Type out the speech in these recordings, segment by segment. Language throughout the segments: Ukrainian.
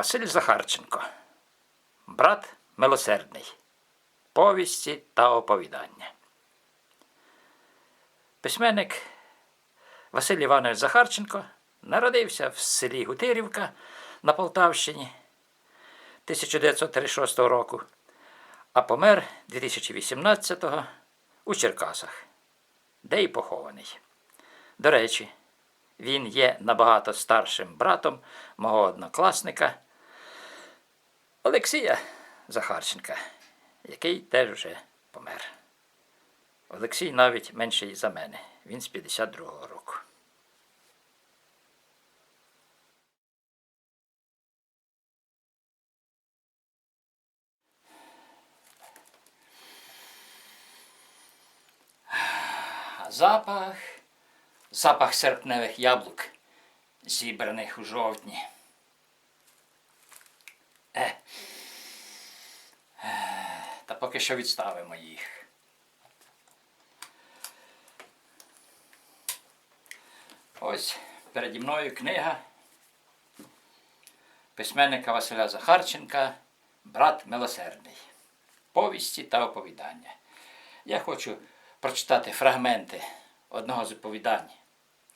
Василь Захарченко, брат милосердний, повісті та оповідання. Письменник Василь Іванович Захарченко народився в селі Гутирівка на Полтавщині 1936 року, а помер 2018 у Черкасах, де й похований. До речі, він є набагато старшим братом мого однокласника Олексія Захарченка, який теж вже помер. Олексій навіть менший за мене. Він з 52-го року. Запах, запах серпневих яблук, зібраних у жовтні. Та поки що відставимо їх. Ось переді мною книга письменника Василя Захарченка Брат милосердний. Повісті та оповідання. Я хочу прочитати фрагменти одного з оповідань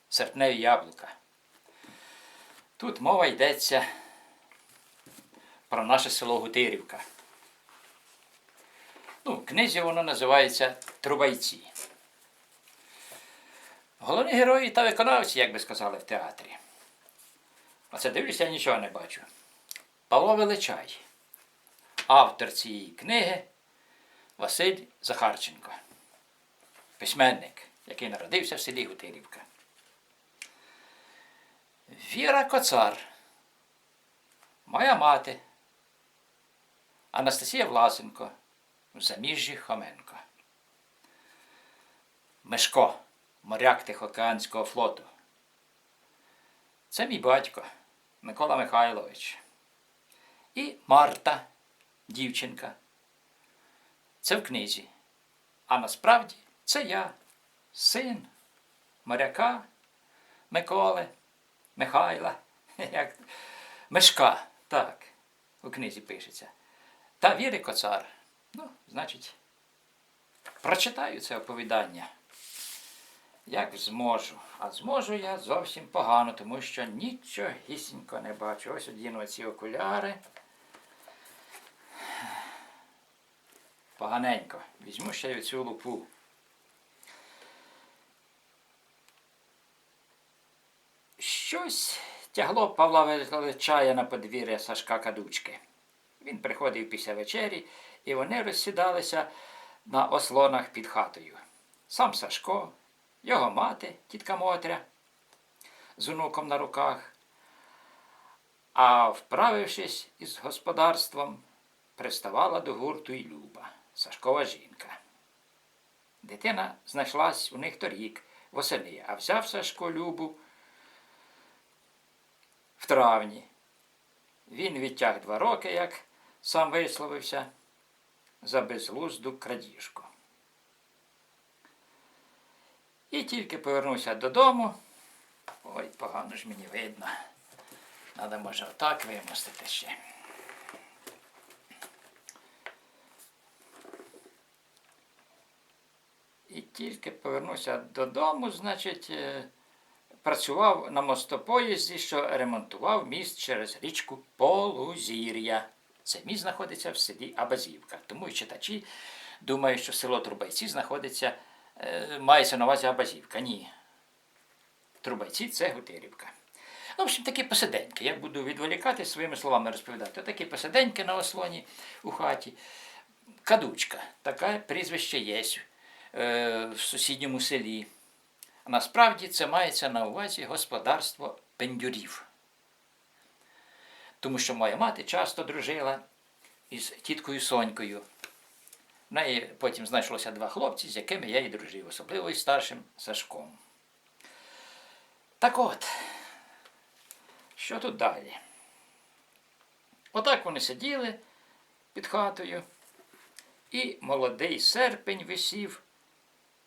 Серпневі яблука. Тут мова йдеться про наше село Гутирівка. Ну, в книзі воно називається Трубайці. Головні герої та виконавці, як би сказали в театрі. Оце дивлюся, я нічого не бачу. Павло Величай, автор цієї книги Василь Захарченко, письменник, який народився в селі Гутирівка. Віра Коцар, моя мати, Анастасія Власенко, в заміжжі Хоменко. Мешко, моряк Тихоокеанського флоту. Це мій батько Микола Михайлович. І Марта, дівчинка. Це в книзі. А насправді це я, син моряка Миколи, Михайла, як Мешка, так, у книзі пишеться. Та Віри Коцар. Ну, значить, прочитаю це оповідання. Як зможу. А зможу я зовсім погано, тому що нічогісінько не бачу. Ось одіну ці окуляри. Поганенько. Візьму ще й цю лупу. Щось тягло Павла Величая на подвір'я Сашка Кадучки. Він приходив після вечері, і вони розсідалися на ослонах під хатою. Сам Сашко, його мати, тітка Мотря, з онуком на руках. А вправившись із господарством, приставала до гурту й Люба, Сашкова жінка. Дитина знайшлась у них торік, восени, а взяв Сашко Любу в травні. Він відтяг два роки, як сам висловився, за безглузду крадіжку. І тільки повернувся додому. Ой, погано ж мені видно. Треба, може, отак вимостити ще. І тільки повернувся додому, значить, е, працював на мостопоїзді, що ремонтував міст через річку Полузір'я. Це міст знаходиться в селі Абазівка. Тому і читачі думають, що село Трубайці знаходиться, е, мається на увазі Абазівка. Ні. Трубайці це Гутирівка. Ну, в общем, такі посиденьки. Я буду відволікати своїми словами розповідати. Такі посиденьки на ослоні у хаті. Кадучка, таке прізвище є е, в сусідньому селі. Насправді це мається на увазі господарство пендюрів. Тому що моя мати часто дружила із тіткою Сонькою. В неї потім знайшлося два хлопці, з якими я і дружив, особливо із старшим Сашком. Так от, що тут далі? Отак вони сиділи під хатою, і молодий серпень висів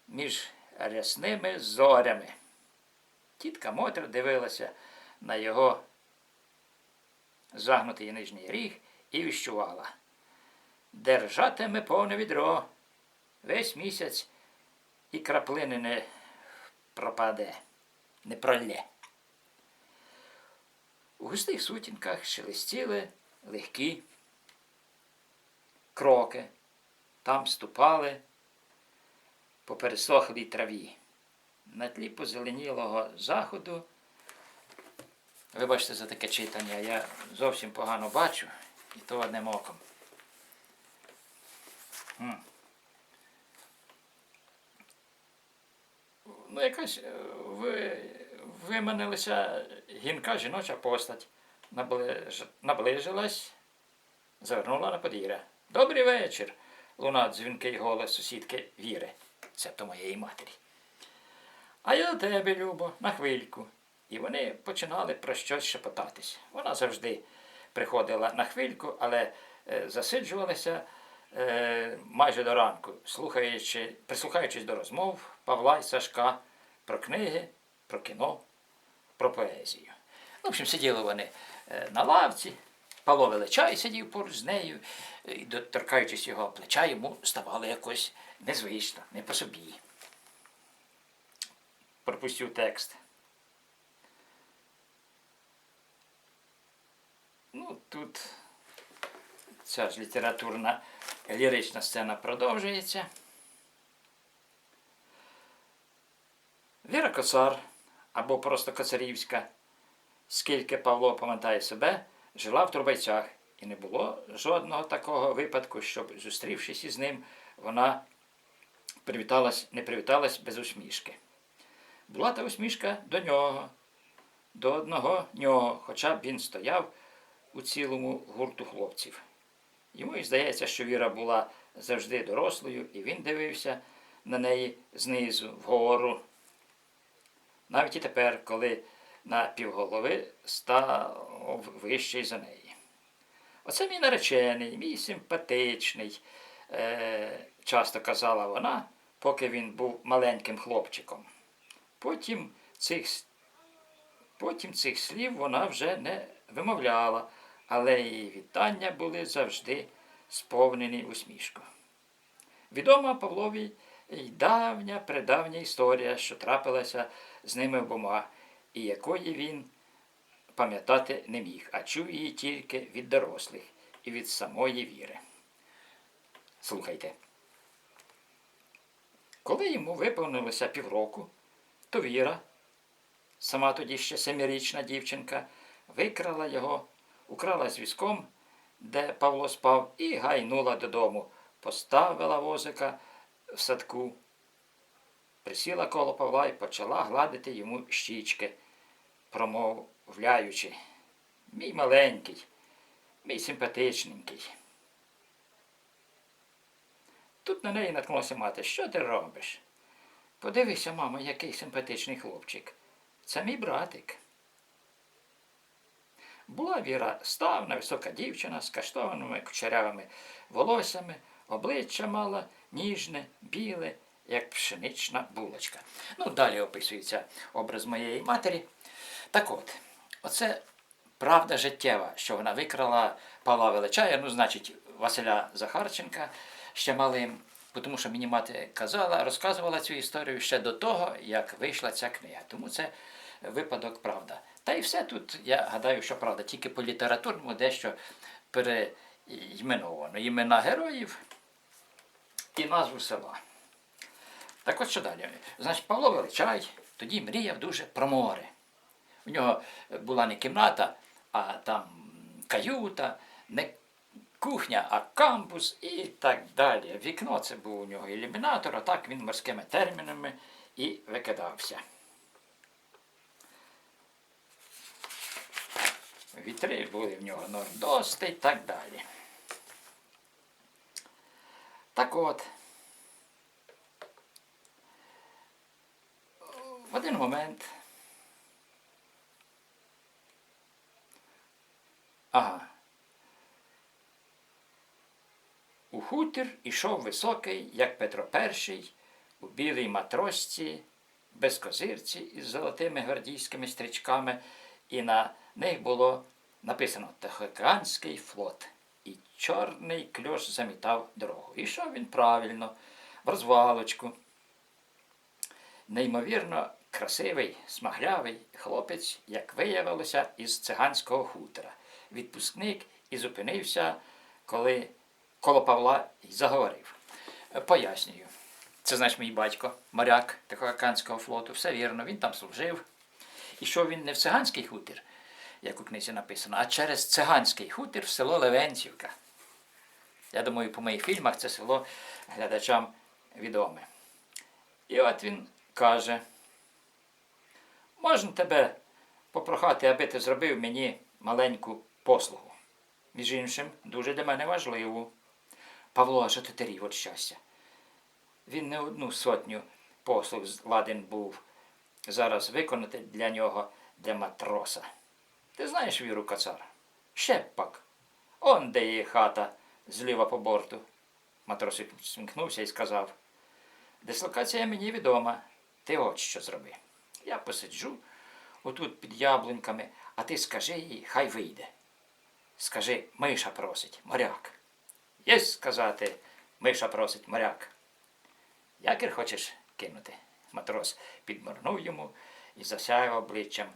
між рясними зорями. Тітка Мотря дивилася на його загнутий нижній ріг і віщувала. Держатиме повне відро. Весь місяць і краплини не пропаде, не пролє. У густих сутінках шелестіли легкі кроки. Там ступали по пересохлій траві. На тлі позеленілого заходу. Вибачте за таке читання, я зовсім погано бачу, і то одним оком. М. Ну, якась е, ви, виманилася гінка жіноча постать. Наближ, наближилась, завернула на подвір'я. Добрий вечір. Луна дзвінкий голос сусідки Віри, цебто моєї матері. А я до тебе, Любо, на хвильку. І вони починали про щось шепотатись. Вона завжди приходила на хвильку, але е, засиджувалася е, майже до ранку, слухаючи, прислухаючись до розмов Павла і Сашка про книги, про кіно, про поезію. В общем, сиділи вони е, на лавці. Павло Величай сидів поруч з нею, і, доторкаючись його плеча, йому ставало якось незвично, не по собі. Пропустив текст. Ну, тут ця ж літературна лірична сцена продовжується. Віра Коцар або просто Коцарівська, скільки Павло пам'ятає себе, жила в Трубайцях, і не було жодного такого випадку, щоб, зустрівшись із ним, вона привіталась, не привіталась без усмішки. Була та усмішка до нього, до одного нього, хоча б він стояв у цілому гурту хлопців. Йому і здається, що Віра була завжди дорослою, і він дивився на неї знизу, вгору. Навіть і тепер, коли на півголови став вищий за неї. Оце мій наречений, мій симпатичний, е, часто казала вона, поки він був маленьким хлопчиком. Потім цих, потім цих слів вона вже не вимовляла, але її вітання були завжди сповнені усмішкою. Відома Павлові й давня предавня історія, що трапилася з ними обома, і якої він пам'ятати не міг, а чув її тільки від дорослих і від самої віри. Слухайте. Коли йому виповнилося півроку, то Віра, сама тоді ще семирічна дівчинка, викрала його, украла з візком, де Павло спав, і гайнула додому, поставила возика в садку, присіла коло Павла і почала гладити йому щічки, промовляючи. Мій маленький, мій симпатичненький. Тут на неї наткнулася мати. Що ти робиш? Подивися, мамо, який симпатичний хлопчик. Це мій братик. Була Віра ставна, висока дівчина з каштованими кучерявими волоссями, обличчя мала ніжне, біле, як пшенична булочка. Ну, далі описується образ моєї матері. Так от, оце правда життєва, що вона викрала Павла Величая, ну, значить, Василя Захарченка ще малим. Тому що мені мати казала, розказувала цю історію ще до того, як вийшла ця книга. Тому це випадок правда. Та і все тут, я гадаю, що правда, тільки по літературному дещо перейменовано. Імена героїв і назву села. Так от що далі? Значить, Павло Величай тоді мріяв дуже про море. У нього була не кімната, а там каюта, не кухня, а кампус і так далі. Вікно це був у нього ілюмінатор, а так він морськими термінами і викидався. Вітри були в нього нордости і так далі. Так от. В один момент. Ага. У хутір ішов високий, як Петро І, у білій матросці, без козирці із золотими гвардійськими стрічками, і на них було написано Тихоокеанський флот. І чорний кльош замітав дорогу. І йшов він правильно, в розвалочку. Неймовірно красивий, смаглявий хлопець, як виявилося, із циганського хутора. Відпускник і зупинився, коли коло Павла заговорив. Пояснюю. Це значить мій батько, моряк Тихоокеанського флоту. Все вірно, він там служив. І що він не в циганський хутір, як у книзі написано, а через циганський хутір в село Левенцівка. Я думаю, по моїх фільмах це село глядачам відоме. І от він каже: можна тебе попрохати, аби ти зробив мені маленьку послугу. Між іншим, дуже для мене важливу. Павло, аж отетерів від щастя. Він не одну сотню послуг ладен був зараз виконати для нього, для матроса. Ти знаєш віру кацар? Ще б пак. Он де є хата зліва по борту. Матрос сміхнувся і сказав: Дислокація мені відома. Ти от що зроби. Я посиджу отут під яблуньками, а ти скажи їй, хай вийде. Скажи, Миша просить, моряк. Єсть сказати, Миша просить моряк. Якір хочеш кинути? Матрос підморнув йому і засяяв обличчям,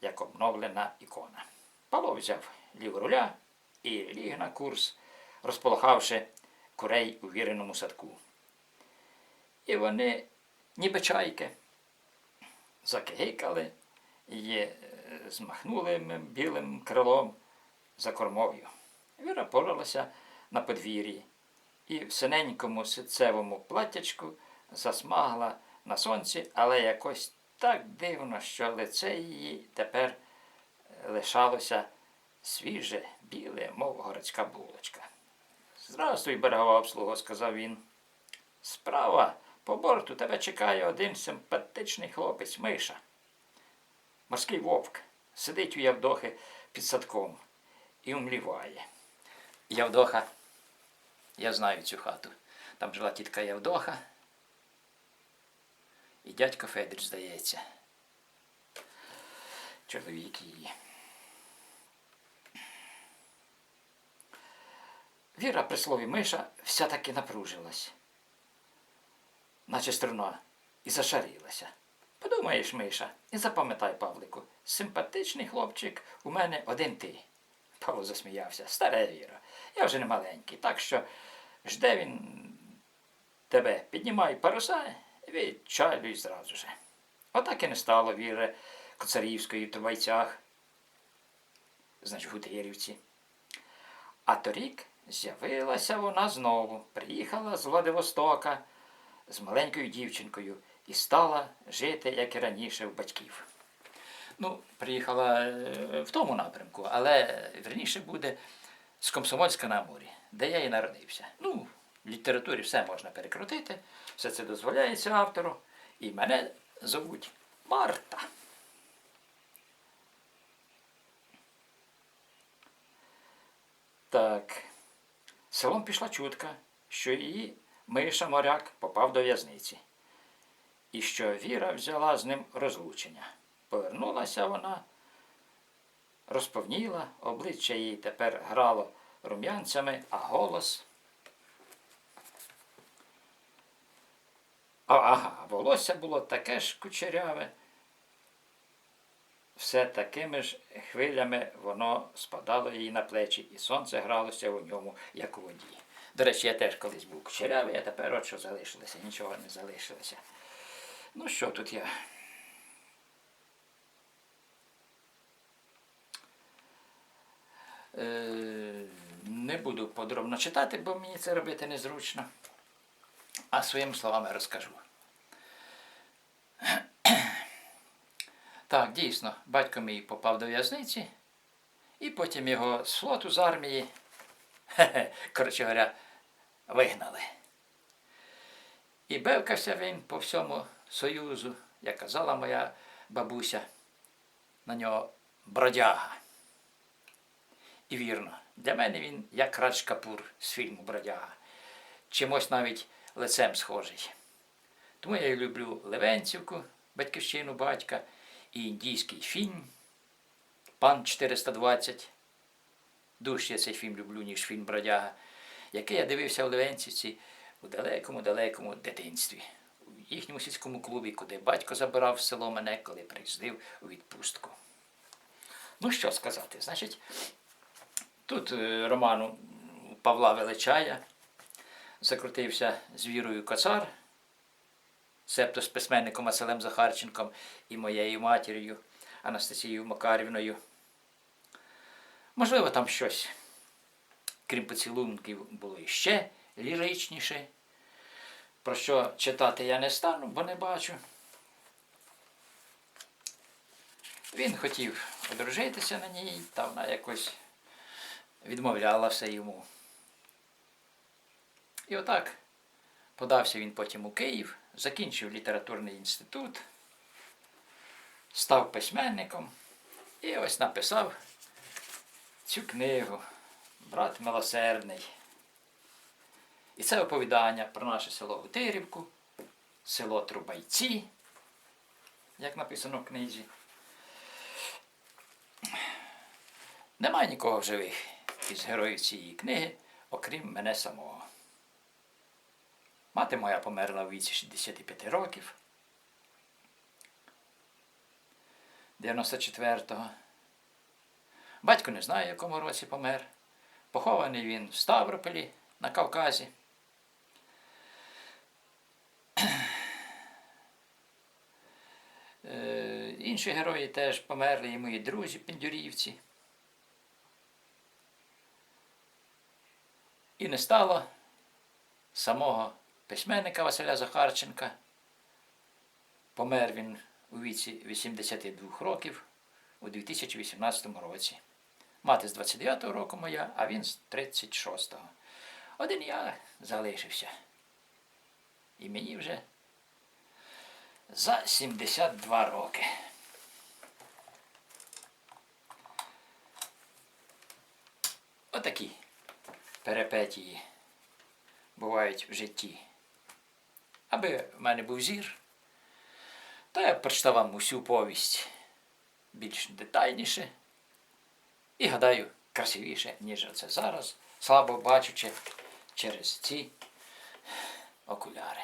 як обновлена ікона. Павло взяв ліву руля і ліг на курс, розполохавши курей у віреному садку. І вони, ніби чайки, закигикали і змахнули білим крилом за кормов'ю. Віра поралася на подвір'ї і в синенькому ситцевому платтячку засмагла на сонці, але якось так дивно, що лице її тепер лишалося свіже, біле, мов городська булочка. Здравствуй, берегова обслуга, сказав він. Справа по борту тебе чекає один симпатичний хлопець, Миша. Морський вовк сидить у Явдохи під садком і умліває. Явдоха, я знаю цю хату. Там жила тітка Явдоха і дядько Федір, здається. Чоловік її. Віра при слові Миша вся таки напружилась, наче струна, і зашарілася. Подумаєш, Миша, і запам'ятай, Павлику, симпатичний хлопчик у мене один ти. Павло засміявся. Старе Віра, я вже не маленький, так що жде він тебе, піднімай паруса відчалюй зразу же. Отак і не стало Віри Коцарівської в Трубайцях, значить, Гутирівці. А торік з'явилася вона знову, приїхала з Владивостока з маленькою дівчинкою і стала жити, як і раніше, в батьків. Ну, приїхала е, в тому напрямку, але верніше буде з Комсомольська на морі, де я і народився. Ну, в літературі все можна перекрутити, все це дозволяється автору. І мене зовуть Марта. Так. Селом пішла чутка, що її Миша моряк попав до в'язниці, і що Віра взяла з ним розлучення. Повернулася вона, розповніла, обличчя її тепер грало рум'янцями, а голос. Ага, волосся було таке ж кучеряве. Все такими ж хвилями воно спадало їй на плечі, і сонце гралося у ньому, як у воді. До речі, я теж колись був кучерявий, а тепер от що залишилося, нічого не залишилося. Ну що тут я? Е, не буду подробно читати, бо мені це робити незручно. А своїми словами розкажу. Так, дійсно, батько мій попав до в'язниці, і потім його з флоту з армії, коротше говоря, вигнали. І бевкався він по всьому Союзу, як казала моя бабуся, на нього бродяга. І вірно, для мене він як Радж Капур з фільму Бродяга. Чимось навіть лицем схожий. Тому я люблю Левенцівку, батьківщину батька, і індійський фільм Пан 420. Дужче я цей фільм люблю, ніж фільм Бродяга, який я дивився в Левенцівці у далекому-далекому дитинстві. У їхньому сільському клубі, куди батько забирав в село мене, коли приїздив у відпустку. Ну, що сказати, значить, тут е, роману Павла Величая закрутився з Вірою Коцар, себто з письменником Василем Захарченком і моєю матір'ю Анастасією Макарівною. Можливо, там щось, крім поцілунків, було іще ліричніше, про що читати я не стану, бо не бачу. Він хотів одружитися на ній, та вона якось відмовляла все йому. І отак подався він потім у Київ, закінчив літературний інститут, став письменником і ось написав цю книгу Брат Милосердний. І це оповідання про наше село Гутирівку, село Трубайці, як написано в книзі. Немає нікого в живих із героїв цієї книги, окрім мене самого. Мати моя померла у віці 65 років. 94-го. Батько не знає, в якому році помер. Похований він в Ставрополі на Кавказі. Е, Інші герої теж померли, і мої друзі, піндюрівці. І не стало самого письменника Василя Захарченка. Помер він у віці 82 років у 2018 році. Мати з 29-го року моя, а він з 36-го. Один я залишився. І мені вже за 72 роки. Отакі перепетії бувають в житті. Аби в мене був зір, то я прочитав вам усю повість більш детальніше і гадаю красивіше, ніж це зараз, слабо бачучи через ці окуляри.